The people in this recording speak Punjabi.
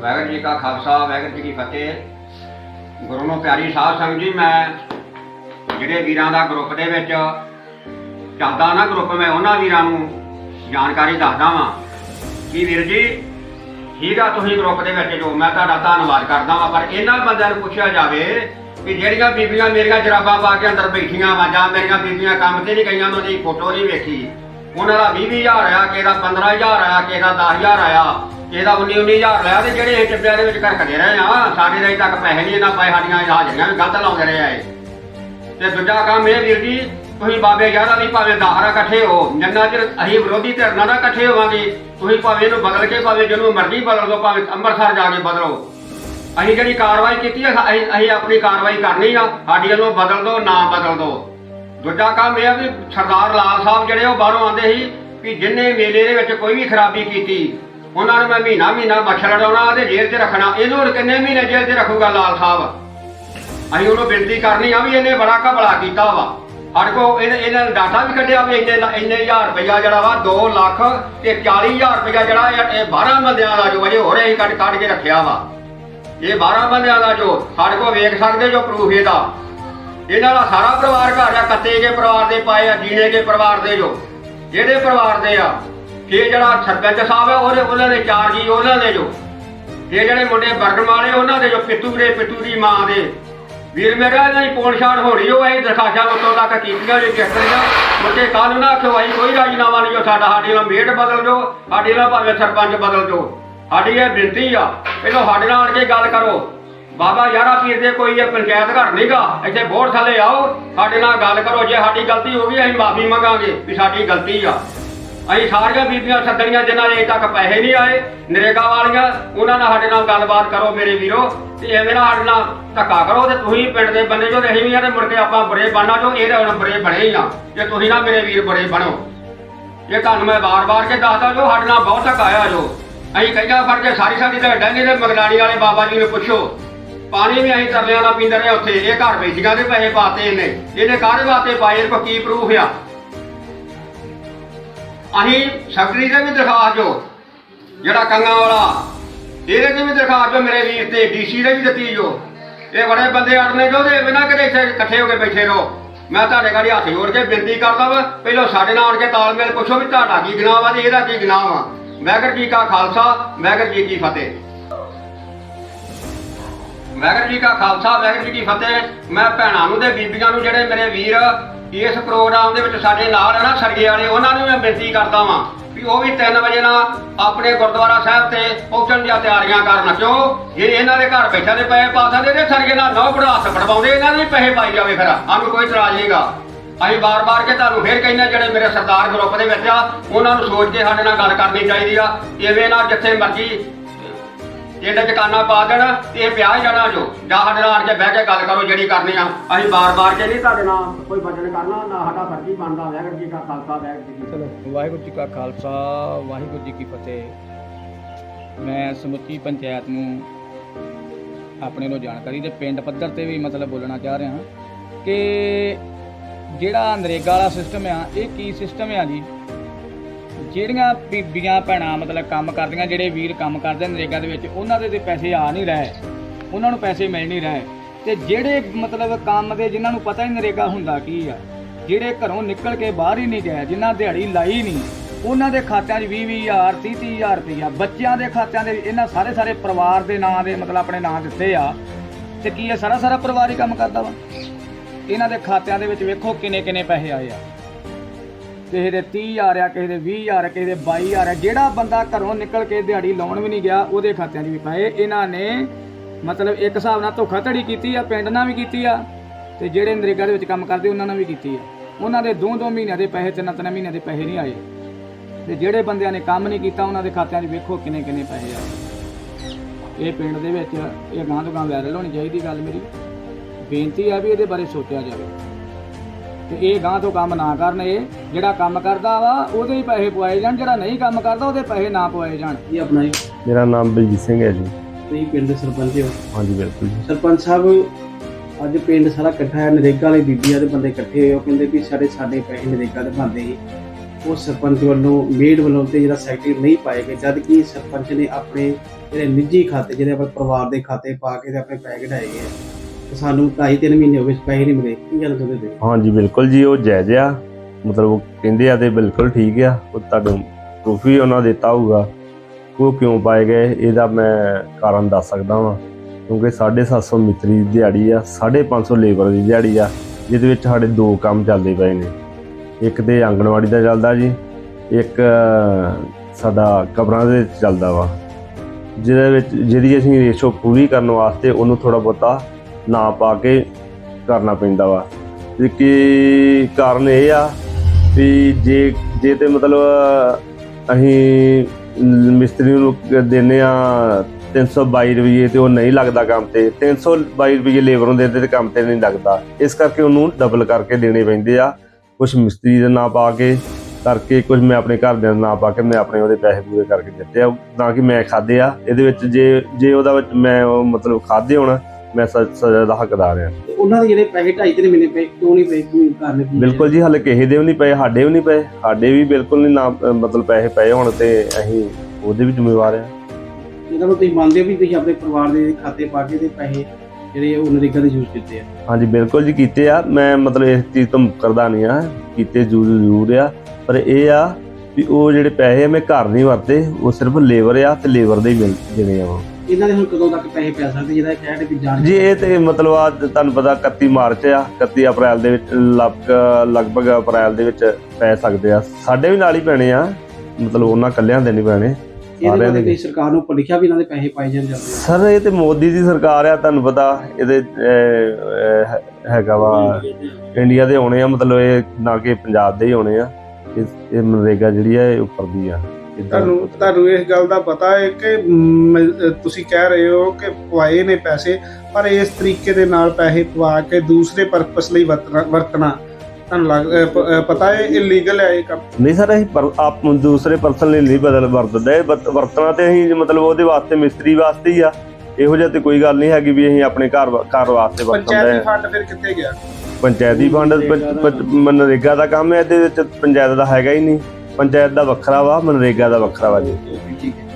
ਵਾਹਿਗੁਰੂ ਜੀ ਕਾ ਖਾਲਸਾ, ਵਾਹਿਗੁਰੂ ਜੀ ਕੀ ਫਤਿਹ। ਗੁਰੂ ਨੂੰ ਪਿਆਰੀ ਸਾਧ ਸੰਗਤ ਜੀ, ਮੈਂ ਜਿਹੜੇ ਵੀਰਾਂ ਦਾ ਗਰੁੱਪ ਦੇ ਵਿੱਚ ਚੱਲਦਾ ਨਾ ਗਰੁੱਪ ਮੈਂ ਉਹਨਾਂ ਵੀਰਾਂ ਨੂੰ ਜਾਣਕਾਰੀ ਦੱਸਦਾ ਵਾਂ ਕਿ ਵੀਰ ਜੀ ਠੀਕ ਤੁਸੀਂ ਗਰੁੱਪ ਦੇ ਵਿੱਚ ਜੋ ਮੈਂ ਤੁਹਾਡਾ ਧੰਨਵਾਦ ਕਰਦਾ ਵਾਂ, ਪਰ ਇਹਨਾਂ ਬੰਦਿਆਂ ਨੂੰ ਪੁੱਛਿਆ ਜਾਵੇ ਕਿ ਜਿਹੜੀਆਂ ਬੀਬੀਆਂ ਮੇਰੀਆਂ ਜਰਾਬਾਂ ਪਾ ਕੇ ਅੰਦਰ ਬੈਠੀਆਂ ਵਾਂ ਜਾਂ ਮੇਰੀਆਂ ਬੀਬੀਆਂ ਕੰਮ ਤੇ ਨਹੀਂ ਗਈਆਂ ਉਹਨਾਂ ਦੀ ਫੋਟੋ ਨਹੀਂ ਵੇਖੀ। ਉਹਨਾਂ ਦਾ 20000 ਆਇਆ, ਕਿਸੇ ਦਾ 15000 ਆਇਆ, ਕਿਸੇ ਦਾ 10000 ਆਇਆ। ਇਹਦਾ ਦਾ 19 19000 ਲਿਆ ਤੇ ਜਿਹੜੇ ਇਹ ਟਿੱਬਿਆਂ ਦੇ ਵਿੱਚ ਘਰਕਦੇ ਰਹੇ ਆ, ਸਾਡੇ ਦੇ ਤੱਕ ਪੈਸੇ ਨਹੀਂ, ਇਹਨਾਂ ਪਾਏ ਸਾਡੀਆਂ ਹਾਜ਼ਰੀਆਂ ਵੀ ਗਲਤ ਲਾਉਂਦੇ ਰਹੇ ਆ ਇਹ। ਤੇ ਦੂਜਾ ਕੰਮ ਇਹ ਵੀਰ ਜੀ, ਤੁਸੀਂ ਬਾਬੇ ਯਾਰਾਂ ਲਈ ਭਾਵੇਂ ਦਾਹਰਾ ਇਕੱਠੇ ਹੋ, ਜੰਨਾ ਚਿਰ ਅਸੀਂ ਵਿਰੋਧੀ ਧਿਰ ਨਾਲ ਇਕੱਠੇ ਹੋਵਾਂਗੇ, ਤੁਸੀਂ ਭਾਵੇਂ ਇਹਨੂੰ ਬਦਲ ਕੇ, ਭਾਵੇਂ ਜਿਹਨੂੰ ਮਰਜ਼ੀ ਬਦਲ ਦਿਓ, ਭਾਵੇਂ ਅੰਮ੍ਰਿਤਸਰ ਜਾ ਕੇ ਬਦਲੋ। ਅਸੀਂ ਜਿਹੜੀ ਕਾਰਵਾਈ ਕੀਤੀ ਹੈ ਅਸੀਂ ਅਸੀਂ ਆਪਣੀ ਕਾਰਵਾਈ ਕਰਨੀ ਆ, ਸਾਡੀ ਵੱਲੋਂ ਬਦਲ ਦੋ ਨਾ ਬਦਲ ਦੋ ਦੂਜਾ ਕੰਮ ਇਹ ਆ ਵੀ ਸਰਦਾਰ ਲਾਲ ਸਾਹਿਬ ਜਿਹੜੇ ਉਹ ਬਾਹਰੋਂ ਆਉਂਦੇ ਸੀ ਕਿ ਜਿੰਨੇ ਮੇਲੇ ਦੇ ਵਿੱਚ ਕੋਈ ਵੀ ਖਰਾਬੀ ਕੀਤੀ ਉਹਨਾਂ ਨੂੰ ਮੈਂ ਮਹੀਨਾ ਮਹੀਨਾ ਮੱਛਰ ਲੜਾਉਣਾ ਤੇ ਜੇਲ੍ਹ 'ਚ ਰੱਖਣਾ। ਇਹਨੂੰ ਕਿੰਨੇ ਮਹੀਨੇ ਜੇਲ੍ਹ 'ਚ ਰੱਖੂਗਾ ਲਾਲ ਸਾਹਿਬ ਅਸੀਂ ਉਹਨੂੰ ਬੇਨਤੀ ਕਰਨੀ ਆ ਵੀ ਇਹਨੇ ਬੜਾ ਘਪਲਾ ਕੀਤਾ ਵਾ। ਸਾਡੇ ਕੋ ਇਹਨੇ ਇਹਨਾਂ ਨੇ ਡਾਟਾ ਵੀ ਕੱਢਿਆ ਵੀ ਇੰਨੇ ਇੰਨੇ ਹਜ਼ਾਰ ਰੁਪਇਆ ਜਿਹੜਾ ਵਾ 2 ਲੱਖ ਤੇ 40000 ਰੁਪਇਆ ਜਿਹੜਾ ਇਹ 12 ਬੰਦਿਆਂ ਦਾ ਜੋ ਅਜੇ ਹੋ ਰਿਹਾ ਕੱਢ ਕੱਢ ਕੇ ਰੱਖਿਆ ਵਾ। ਇਹ 12 ਬੰਦਿਆਂ ਦਾ ਜੋ ਸਾਡੇ ਕੋ ਵੇਖ ਸਕਦੇ ਜੋ ਪ੍ਰੂਫ ਇਹਦਾ। ਇਹਨਾਂ ਦਾ ਸਾਰਾ ਪਰਿਵਾਰ ਘਰ ਆ, ਕੱਤੇ ਕੇ ਪਰਿਵਾਰ ਦੇ ਪਾਏ ਆ ਜੀਣੇ ਕੇ ਪਰਿਵਾਰ ਦੇ ਜੋ। ਜਿਹੜੇ ਪਰਿਵਾਰ ਦੇ ਆ ਇਹ ਜਿਹੜਾ ਸਰਪੰਚ ਸਾਹਿਬ ਹੈ, ਉਹਦੇ ਉਹਨਾਂ ਦੇ ਚਾਰ ਜੀ, ਉਹਨਾਂ ਦੇ ਜੋ। ਇਹ ਜਿਹੜੇ ਮੁੰਡੇ ਬਰਗਨ ਵਾਲੇ ਉਹਨਾਂ ਦੇ ਜੋ, ਪਿੱਟੂ ਦੇ, ਪਿੱਟੂ ਦੀ ਮਾਂ ਦੇ। ਵੀਰ ਮੇਰਾ ਇਹਨਾਂ ਦੀ ਪੋਣ ਹੋਣੀ ਉਹ ਅਸੀਂ ਦਰਖਾਸਤਾਂ ਉੱਤੋਂ ਤੱਕ ਕੀਤੀਆਂ ਜੀ ਕਿਸਤਰੀਆਂ ਮੁੱਕੇ ਕੱਲ ਨਾ ਆਖੋ ਅਸੀਂ ਕੋਈ ਰਾਜੀਨਾਮਾ ਨਹੀਂ ਜੋ ਸਾਡਾ, ਸਾਡੀ ਨਾਲ ਮੇਟ ਬਦਲ ਜੋ, ਸਾਡੇ ਨਾਲ ਭਾਵੇਂ ਸਰਪੰਚ ਬਦਲ ਜੋ। ਸਾਡੀ ਇਹ ਬੇਨਤੀ ਆ, ਪਹਿਲਾਂ ਸਾਡੇ ਨਾਲ ਆਣ ਕੇ ਗੱਲ ਕਰੋ। ਬਾਬਾ ਯਾਰਾ ਪੀਰ ਦੇ ਕੋਈ ਇਹ ਪੰਚਾਇਤ ਘਰ ਨਹੀਂਗਾ ਇੱਥੇ ਬੋਰਡ ਥੱਲੇ ਆਓ, ਸਾਡੇ ਨਾਲ ਗੱਲ ਕਰੋ। ਜੇ ਸਾਡੀ ਗਲਤੀ ਹੋ ਗਈ, ਅਸੀਂ ਮਾਫੀ ਮੰਗਾਂਗੇ ਵੀ ਸਾਡੀ ਗਲਤੀ ਆ। ਅਸੀਂ ਸਾਰੀਆਂ ਬੀਬੀਆਂ ਸੱਦਣੀਆਂ ਜਿਨ੍ਹਾਂ ਦੇ ਤੱਕ ਪੈਸੇ ਨਹੀਂ ਆਏ, ਨਰੇਗਾ ਵਾਲੀਆਂ, ਉਹਨਾਂ ਨਾਲ ਸਾਡੇ ਨਾਲ ਗੱਲਬਾਤ ਕਰੋ ਮੇਰੇ ਵੀਰੋ, ਤੇ ਐਵੇਂ ਨਾ ਸਾਡੇ ਨਾਲ ਧੱਕਾ ਕਰੋ ਤੇ ਤੁਸੀਂ ਪਿੰਡ ਦੇ ਬੰਦੇ ਜੋ ਤੇ ਵੀ ਆ ਤੇ ਮੁੜ ਕੇ ਆਪਾਂ ਬੁਰੇ ਬਣਨਾ ਜੋ, ਇਹ ਹੁਣ ਬੁਰੇ ਬਣੇ ਹੀ ਆ। ਜੇ ਤੁਸੀਂ ਨਾ ਮੇਰੇ ਵੀਰ ਬੁਰੇ ਬਣੋ ਇਹ ਤੁਹਾਨੂੰ ਮੈਂ ਬਾਰ-ਬਾਰ ਕੇ ਦੱਸਦਾ ਜੋ, ਸਾਡੇ ਨਾਲ ਬਹੁਤ ਧੱਕਾ ਆਇਆ ਜੋ। ਅਸੀਂ ਕਈਆਂ ਫੜ ਕੇ ਸਾਰੀ ਸਾਡੀ ਤੇ ਡੰਗੇ ਦੇ ਮਗਲਾਣੀ ਵਾਲੇ ਬਾਬਾ ਜੀ ਨੂੰ ਪੁੱਛੋ, ਪਾਣੀ ਵੀ ਅਸੀਂ ਤਰਲਿਆਂ ਨਾਲ ਪੀਂਦੇ ਰਹੇ ਉੱਥੇ, ਇਹ ਘਰ ਵੇਚੀਆਂ ਦੇ ਪੈਸੇ ਪਾਤੇ ਇਹਨੇ ਇਹਨੇ ਕਾਹਦੇ ਵਾਸਤੇ ਪਾਏ, ਇਹਦੇ ਕੀ ਪ੍ਰੂਫ ਆ? ਅਸੀਂ ਸੈਕਟਰੀ ਦੇ ਵੀ ਦਿਖਾ ਜੋ, ਜਿਹੜਾ ਕੰਗਾ ਵਾਲਾ। ਇਹਦੇ ਤੇ ਵੀ ਦਿਖਾ ਜੋ, ਮੇਰੇ ਵੀਰ ਤੇ, ਡੀਸੀ ਦੇ ਵੀ ਦਿੱਤੀ ਜੋ। ਇਹ ਬੜੇ ਬੰਦੇ ਅੜਨੇ ਜੋ ਤੇ ਬਿਨਾਂ ਕਿਤੇ ਇੱਥੇ ਇਕੱਠੇ ਹੋ ਕੇ ਬੈਠੇ ਰਹੋ। ਮੈਂ ਤੁਹਾਡੇ ਗਾੜੀ ਹੱਥ ਜੋੜ ਕੇ ਬੇਨਤੀ ਕਰਦਾ ਵਾ, ਪਹਿਲਾਂ ਸਾਡੇ ਨਾਲ ਆਣ ਕੇ ਤਾਲਮੇਲ ਪੁੱਛੋ ਵੀ ਤੁਹਾਡਾ ਕੀ ਗੁਨਾਹ ਵਾ ਤੇ ਇਹਦਾ ਕੀ ਗੁਨਾਹ ਵਾ। ਵਾਹਿਗੁਰੂ ਜੀ ਕਾ ਖਾਲਸਾ, ਵਾਹਿਗੁਰੂ ਜੀ ਕੀ ਫਤਿਹ। ਵਾਹਿਗੁਰੂ ਜੀ ਕਾ ਖਾਲਸਾ, ਵਾਹਿਗੁਰੂ ਜੀ ਕੀ ਫਤਿਹ। ਮੈਂ ਭੈਣਾਂ ਨੂੰ ਤੇ ਬੀਬੀਆਂ ਨੂੰ ਜਿਹੜੇ ਮੇਰੇ ਵੀਰ ਇਸ ਪ੍ਰੋਗਰਾਮ ਦੇ ਵਿੱਚ ਸਾਡੇ ਨਾਲ ਹੈ ਨਾ ਸਰਗੇ ਵਾਲੇ ਉਹਨਾਂ ਨੂੰ ਮੈਂ ਬੇਨਤੀ ਕਰਦਾ ਵਾਂ ਵੀ ਉਹ ਵੀ 3 ਵਜੇ ਨਾਲ ਆਪਣੇ ਗੁਰਦੁਆਰਾ ਸਾਹਿਬ ਤੇ ਪਹੁੰਚਣ ਦੀਆਂ ਤਿਆਰੀਆਂ ਕਰਨ ਕਿਉਂ? ਜੇ ਇਹਨਾਂ ਦੇ ਘਰ ਬੈਠਾ ਦੇ ਪਏ ਪਾ ਸਕਦੇ ਤੇ ਸਰਗੇ ਨਾਲ ਨੌ ਬੜਾ ਫੜਵਾਉਂਦੇ ਇਹਨਾਂ ਨੂੰ ਵੀ ਪੈਸੇ ਪਾਈ ਜਾਵੇ ਫਿਰ। ਸਾਨੂੰ ਕੋਈ ਇਤਰਾਜ਼ ਨਹੀਂਗਾ ਅਸੀਂ ਬਾਰ-ਬਾਰ ਕੇ ਤੁਹਾਨੂੰ ਫੇਰ ਕਹਿੰਦੇ ਹਾਂ, ਜਿਹੜੇ ਮੇਰੇ ਸਰਦਾਰ ਗਰੁੱਪ ਦੇ ਵਿੱਚ ਆ ਉਹਨਾਂ ਨੂੰ ਸੋਚ ਕੇ ਸਾਡੇ ਨਾਲ ਗੱਲ ਕਰਨੀ ਚਾਹੀਦੀ ਆ। ਐਵੇਂ ਨਾ ਜਿੱਥੇ ਮਰਜ਼ੀ ਇਹਦੇ ਦੁਕਾਨਾਂ ਪਾ ਦੇਣ ਤੇ ਇਹ ਪਿਆ ਜਾਣਾ ਜੋ। ਜਾਂ ਸਾਡੇ ਨਾਲ ਆਣ ਕੇ ਬਹਿ ਕੇ ਗੱਲ ਕਰੋ ਜਿਹੜੀ ਕਰਨੀ ਆ। ਅਸੀਂ ਬਾਰ-ਬਾਰ ਕੇ ਨਹੀਂ ਤੁਹਾਡੇ ਨਾਲ ਕੋਈ ਵਚਨ ਕਰਨਾ, ਨਾ ਸਾਡਾ ਫਰਜ਼ੀ ਬਣਦਾ, ਵਾਹਿਗੁਰੂ ਜੀ ਕਾ ਖਾਲਸਾ, ਵਾਹਿਗੁਰੂ ਜੀ ਕੀ ਫਤਿਹ। ਚਲੋ, ਵਾਹਿਗੁਰੂ ਜੀ ਕਾ ਖਾਲਸਾ, ਵਾਹਿਗੁਰੂ ਜੀ ਕੀ ਫਤਿਹ। ਮੈਂ ਸਮੁੱਚੀ ਪੰਚਾਇਤ ਨੂੰ ਆਪਣੇ ਨੂੰ ਜਾਣਕਾਰੀ ਦੇ ਪਿੰਡ ਪੱਧਰ ਤੇ ਵੀ ਮਤਲਬ ਬੋਲਣਾ ਚਾਹ ਰਿਹਾ ਕਿ ਜਿਹੜਾ ਨਰੇਗਾ ਵਾਲਾ ਸਿਸਟਮ ਆ, ਇਹ ਕੀ ਸਿਸਟਮ ਆ ਜੀ? ਜਿਹੜੀਆਂ ਬੀਬੀਆਂ ਭੈਣਾਂ ਮਤਲਬ ਕੰਮ ਕਰਦੀਆਂ, ਜਿਹੜੇ ਵੀਰ ਕੰਮ ਕਰਦੇ ਨਰੇਗਾ ਦੇ ਵਿੱਚ, ਉਹਨਾਂ ਦੇ ਤੇ ਪੈਸੇ ਆ ਨਹੀਂ ਰਹੇ। ਉਹਨਾਂ ਨੂੰ ਪੈਸੇ ਮਿਲ ਨਹੀਂ ਰਹੇ। ਤੇ ਜਿਹੜੇ ਮਤਲਬ ਕੰਮ ਦੇ ਜਿਨ੍ਹਾਂ ਨੂੰ ਪਤਾ ਹੀ ਨਰੇਗਾ ਹੁੰਦਾ ਕੀ ਆ, ਜਿਹੜੇ ਘਰੋਂ ਨਿਕਲ ਕੇ ਬਾਹਰ ਹੀ ਨਹੀਂ ਗਏ, ਜਿਨ੍ਹਾਂ ਦਿਹਾੜੀ ਲਾਈ ਨਹੀਂ, ਉਹਨਾਂ ਦੇ ਖਾਤਿਆਂ 'ਚ 20 20000 30 30000 ਰੁਪਈਆ। ਬੱਚਿਆਂ ਦੇ ਖਾਤਿਆਂ ਦੇ ਇਹਨਾਂ ਸਾਰੇ ਸਾਰੇ ਪਰਿਵਾਰ ਦੇ ਨਾਂ ਦੇ ਮਤਲਬ ਆਪਣੇ ਨਾਂ ਦਿੱਤੇ ਆ। ਤੇ ਕੀ ਇਹ ਸਾਰਾ ਸਾਰਾ ਪਰਿਵਾਰ ਹੀ ਕੰਮ ਕਰਦਾ ਵਾ? ਇਹਨਾਂ ਦੇ ਖਾਤਿਆਂ ਦੇ ਵਿੱਚ ਵੇਖੋ ਕਿੰਨੇ ਕਿੰਨੇ ਪੈਸੇ ਆਏ ਆ। ਕਿਸੇ ਦੇ 30000 ਆ, ਕਿਸੇ ਦੇ 20000 ਆ, ਕਿਸੇ ਦੇ 22000 ਆ, ਜਿਹੜਾ ਬੰਦਾ ਘਰੋਂ ਨਿਕਲ ਕੇ ਦਿਹਾੜੀ ਲਾਉਣ ਵੀ ਨਹੀਂ ਗਿਆ, ਉਹਦੇ ਖਾਤਿਆਂ 'ਚ ਵੀ ਪਾਏ ਇਹਨਾਂ ਨੇ ਮਤਲਬ ਇੱਕ ਹਿਸਾਬ ਨਾਲ ਧੋਖਾਧੜੀ ਕੀਤੀ ਆ, ਪਿੰਡ ਨਾਲ ਵੀ ਕੀਤੀ ਆ, ਤੇ ਜਿਹੜੇ ਨਰੇਗਾ ਦੇ ਵਿੱਚ ਕੰਮ ਕਰਦੇ, ਉਹਨਾਂ ਨਾਲ ਵੀ ਕੀਤੀ ਆ। ਉਹਨਾਂ ਦੇ ਦੋ ਦੋ ਮਹੀਨਿਆਂ ਦੇ ਪੈਸੇ ਤਿੰਨ ਤਿੰਨ ਮਹੀਨਿਆਂ ਦੇ ਪੈਸੇ ਨਹੀਂ ਆਏ। ਤੇ ਜਿਹੜੇ ਬੰਦਿਆਂ ਨੇ ਕੰਮ ਨਹੀਂ ਕੀਤਾ, ਉਹਨਾਂ ਦੇ ਖਾਤਿਆਂ 'ਚ ਵੇਖੋ ਕਿੰਨੇ ਕਿੰਨੇ ਪੈਸੇ ਆਏ ਇਹ ਪਿੰਡ ਦੇ ਵਿੱਚ ਇਹ ਗਾਂ ਤੋਂ ਗਾਂ ਵਾਇਰਲ ਹੋਣੀ ਚਾਹੀਦੀ ਗੱਲ ਮੇਰੀ। ਬੇਨਤੀ ਆ ਵੀ ਇਹਦੇ ਬਾਰੇ ਸੋਚਿਆ ਜਾਵੇ। ਤੇ ਇਹ ਗਾਂ ਤੋਂ ਕੰਮ ਨਾ ਕਰਨ ਇਹ ਜਿਹੜਾ ਕੰਮ ਕਰਦਾ ਵਾ ਉਹਦੇ ਹੀ ਪੈਸੇ ਪਵਾਏ ਜਾਣ ਜਿਹੜਾ ਨਹੀਂ ਕੰਮ ਕਰਦਾ ਉਹਦੇ ਪੈਸੇ ਨਾ ਪਵਾਏ ਜਾਣ। ਇਹ ਆਪਣਾ ਜੀ? ਮੇਰਾ ਨਾਮ ਬਲਜੀਤ ਸਿੰਘ ਹੈ ਜੀ। ਤੁਸੀਂ ਪਿੰਡ ਦੇ ਸਰਪੰਚ ਹੋ? ਹਾਂਜੀ ਬਿਲਕੁਲ ਜੀ। ਸਰਪੰਚ ਸਾਹਿਬ ਅੱਜ ਪਿੰਡ ਸਾਰਾ ਇਕੱਠਾ ਹੈ ਨਰੇਗਾ ਵਾਲੇ ਬੀਬੀਆਂ ਦੇ ਬੰਦੇ ਇਕੱਠੇ ਹੋਏ ਉਹ ਕਹਿੰਦੇ ਵੀ ਸਾਡੇ ਸਾਡੇ ਪੈਸੇ ਨਰੇਗਾ ਦੇ ਬੰਦੇ ਸੀ। ਉਹ ਸਰਪੰਚ ਵੱਲੋਂ ਮੇਡ ਵੱਲੋਂ ਤੇ ਜਿਹੜਾ ਸੈਕਟਰੀ ਨਹੀਂ ਪਾਏ ਗਏ ਜਦ ਕਿ ਸਰਪੰਚ ਨੇ ਆਪਣੇ ਜਿਹੜੇ ਨਿੱਜੀ ਖਾਤੇ ਜਿਹੜੇ ਆਪਣੇ ਪਰਿਵਾਰ ਦੇ ਖਾਤੇ ਪਾ ਕੇ ਤੇ ਆਪਣੇ ਪੈਸੇ ਕਢਾਏ ਗਏ ਸਾਨੂੰ ਢਾਈ ਤਿੰਨ ਮਹੀਨੇ ਹੋ ਗਏ ਪੈਸੇ ਨਹੀਂ ਮਿਲੇ, ਕੀ ਗੱਲ ਕਰਦੇ ਤੁਸੀਂ ਹਾਂਜੀ, ਬਿਲਕੁਲ ਜੀ, ਉਹ ਜਾਇਜ਼ ਆ। ਮਤਲਬ ਉਹ ਕਹਿੰਦੇ ਆ ਤੇ ਬਿਲਕੁਲ ਠੀਕ ਆ। ਉਹ ਤੁਹਾਨੂੰ ਪ੍ਰੂਫ ਵੀ ਉਹਨਾਂ ਦਿੱਤਾ ਹੋਊਗਾ। ਉਹ ਕਿਉਂ ਪਾਏ ਗਏ, ਇਹਦਾ ਮੈਂ ਕਾਰਨ ਦੱਸ ਸਕਦਾ ਵਾਂ। ਕਿਉਂਕਿ 750 ਮਿਸਤਰੀ ਦੀ ਦਿਹਾੜੀ ਆ 550 ਲੇਬਰ ਦੀ ਦਿਹਾੜੀ ਆ, ਜਿਹਦੇ ਵਿੱਚ ਸਾਡੇ ਦੋ ਕੰਮ ਚੱਲਦੇ ਪਏ ਨੇ। ਇੱਕ ਤੇ ਆਂਗਣਵਾੜੀ ਦਾ ਚੱਲਦਾ ਜੀ, ਇੱਕ ਸਾਡਾ ਕਬਰਾਂ ਦੇ ਵਿੱਚ ਚੱਲਦਾ ਵਾ। ਜਿਹਦੇ ਵਿੱਚ, ਜਿਹਦੀ ਅਸੀਂ ਰੇਸ਼ੋ ਪੂਰੀ ਕਰਨ ਵਾਸਤੇ ਉਹਨੂੰ ਥੋੜਾ ਬਹੁਤਾ ਨਾ ਪਾ ਕੇ ਕਰਨਾ ਪੈਂਦਾ ਵਾ। ਤੇ ਕਾਰਨ ਇਹ ਆ ਵੀ ਜੇ ਜੇ ਤੇ ਮਤਲਬ ਅਸੀਂ ਮਿਸਤਰੀ ਨੂੰ ਦਿੰਨੇ ਆ 322 ਰੁਪਏ ਤੇ ਉਹ ਨਹੀਂ ਲੱਗਦਾ ਕੰਮ ਤੇ 322 ਰੁਪਏ ਲੇਬਰ ਨੂੰ ਦਿੰਦੇ ਤੇ ਕੰਮ ਤੇ ਨਹੀਂ ਲੱਗਦਾ। ਇਸ ਕਰਕੇ ਉਹਨੂੰ ਡਬਲ ਕਰਕੇ ਦੇਣੇ ਪੈਂਦੇ ਆ। ਕੁਝ ਮਿਸਤਰੀ ਦਾ ਨਾਂ ਪਾ ਕੇ ਕਰਕੇ ਕੁਝ ਮੈਂ ਆਪਣੇ ਘਰ ਦੇ ਨਾਂ ਪਾ ਕੇ ਮੈਂ ਆਪਣੇ ਉਹਦੇ ਪੈਸੇ ਪੂਰੇ ਕਰਕੇ ਦਿੱਤੇ ਆ। ਤਾਂ ਕਿ ਮੈਂ ਖਾਦੇ ਆ। ਇਹਦੇ ਵਿੱਚ ਜੇ ਜੇ ਉਹਦਾ ਵਿੱਚ ਮੈਂ ਉਹ ਮਤਲਬ ਖਾਦੇ ਹੋਣ ਮੈਂ ਸਜ਼ਾ ਦਾ ਹੱਕਦਾਰ ਆ ਤੇ ਉਹਨਾਂ ਦੇ ਜਿਹੜੇ ਪੈਸੇ ਢਾਈ ਤਿੰਨ ਮਹੀਨੇ ਪਏ ਕਿਉਂ ਨਹੀਂ ਪਏ? ਕੀ ਕਾਰਨ ਕੀ? ਬਿਲਕੁਲ ਜੀ ਹਲੇ ਕਿਸੇ ਦੇ ਵੀ ਨਹੀਂ ਪਏ ਸਾਡੇ ਵੀ ਨਹੀਂ ਪਏ ਸਾਡੇ ਵੀ ਬਿਲਕੁਲ ਨਹੀਂ ਨਾ ਮਤਲਬ ਪੈਸੇ ਪਏ ਹੁਣ ਤੇ ਅਸੀਂ ਉਹਦੇ ਵੀ ਜ਼ਿੰਮੇਵਾਰ ਆ ਇਹਦਾ ਮਤਲਬ ਤੁਸੀਂ ਮੰਨਦੇ ਹੋ ਵੀ ਤੁਸੀਂ ਆਪਣੇ ਪਰਿਵਾਰ ਦੇ ਖਾਤੇ ਪਾ ਕੇ ਤੇ ਪੈਸੇ ਜਿਹੜੇ ਉਹ ਨਰੇਗਾ ਦੇ ਯੂਜ਼ ਕੀਤੇ ਆ। ਹਾਂਜੀ ਬਿਲਕੁਲ ਜੀ ਕੀਤੇ ਆ। ਮੈਂ ਮਤਲਬ ਇਸ ਚੀਜ਼ ਤੋਂ ਮੁਕਰਦਾ ਨਹੀਂ ਆ ਕੀਤੇ ਜ਼ਰੂਰ ਜ਼ਰੂਰ ਆ। ਪਰ ਇਹ ਆ ਵੀ ਉਹ ਜਿਹੜੇ ਪੈਸੇ ਮੈਂ ਘਰ ਨਹੀਂ ਵਰਤੇ ਉਹ ਸਿਰਫ ਲੇਬਰ ਆ ਤੇ ਲੇਬਰ ਦੇ ਹੀ ਮਿਲ ਦੇਣੇ ਆ ਉਹ। ਇਹਨਾਂ ਦੇ ਹੁਣ ਕਦੋਂ ਤੱਕ ਪੈਸੇ ਪੈ ਸਕਦੇ? ਜਿਹੜਾ ਕਹਿ ਵੀ ਜਾਣ ਜੀ ਇਹ ਤੇ ਮਤਲਬ ਆ ਤੁਹਾਨੂੰ ਪਤਾ 31 ਮਾਰਚ ਆ 31 ਅਪ੍ਰੈਲ ਦੇ ਵਿੱਚ ਲਗ ਲਗਭਗ ਅਪ੍ਰੈਲ ਦੇ ਵਿੱਚ ਪੈ ਸਕਦੇ ਆ। ਸਾਡੇ ਵੀ ਨਾਲ ਹੀ ਪੈਣੇ ਆ ਮਤਲਬ ਉਹਨਾਂ ਕੱਲਿਆਂ ਦੇ ਨਹੀਂ ਪੈਣੇ ਸਾਰਿਆਂ ਦੇ ਸਰਕਾਰ ਨੂੰ ਲਿਖਿਆ ਵੀ ਇਹਨਾਂ ਦੇ ਪੈਸੇ ਪਾਏ ਜਾਂਦੇ ਸਰ ਇਹ ਤੇ ਮੋਦੀ ਦੀ ਸਰਕਾਰ ਆ ਤੁਹਾਨੂੰ ਪਤਾ ਇਹਦੇ ਹੈਗਾ ਵਾ ਇੰਡੀਆ ਦੇ ਹੋਣੇ ਆ ਮਤਲਬ ਇਹ ਨਾ ਕਿ ਪੰਜਾਬ ਦੇ ਹੀ ਹੋਣੇ ਆ ਇਹ ਮਨਰੇਗਾ ਜਿਹੜੀ ਆ ਇਹ ਉੱਪਰ ਦੀ ਆ। ਤੁਹਾਨੂੰ ਤੁਹਾਨੂੰ ਇਸ ਗੱਲ ਦਾ ਪਤਾ ਹੈ ਕਿ ਮ, ਤੁਸੀਂ ਕਹਿ ਰਹੇ ਹੋ ਕਿ ਪਵਾਏ ਨੇ ਪੈਸੇ ਪਰ ਇਸ ਤਰੀਕੇ ਦੇ ਨਾਲ ਪੈਸੇ ਪਵਾ ਕੇ ਦੂਸਰੇ ਪਰਪਸ ਲਈ ਵਰਤਣਾ ਵਰਤਣਾ ਤੁਹਾਨੂੰ ਲੱਗ ਪ- ਪਤਾ ਹੈ ਇਲੀਗਲ ਹੈ ਇਹ ਕੰਮ? ਨਹੀਂ ਸਰ ਅਸੀਂ ਪਰ ਆਪ ਦੂਸਰੇ ਪਰਸਨ ਲਈ ਨਹੀਂ ਬਦਲ ਵਰਤਦੇ ਵਰਤ- ਵਰਤਣਾ ਤੇ ਅਸੀਂ ਮਤਲਬ ਉਹਦੇ ਵਾਸਤੇ ਮਿਸਤਰੀ ਵਾਸਤੇ ਹੀ ਆ। ਇਹੋ ਜਿਹਾ ਤੇ ਕੋਈ ਗੱਲ ਨਹੀਂ ਹੈਗੀ ਵੀ ਅਸੀਂ ਆਪਣੇ ਘਰ ਵਾ- ਘਰ ਵਾਸਤੇ ਵਰਤਦੇ ਪੰਚਾਇਤੀ ਆ। ਫੰਡ ਫਿਰ ਕਿੱਥੇ ਗਿਆ? ਪੰਚਾਇਤੀ ਫੰਡ ਪ- ਪ- ਮਨਰੇਗਾ ਦਾ ਕੰਮ ਹੈ ਇਹਦੇ ਵਿੱਚ ਪੰਚਾਇਤ ਦਾ ਹੈਗਾ ਹੀ ਨਹੀਂ। ਪੰਚਾਇਤ ਦਾ ਵੱਖਰਾ ਵਾ ਮਨਰੇਗਾ ਦਾ ਵੱਖਰਾ ਵਾ ਜੀ। ਠੀਕ ਹੈ।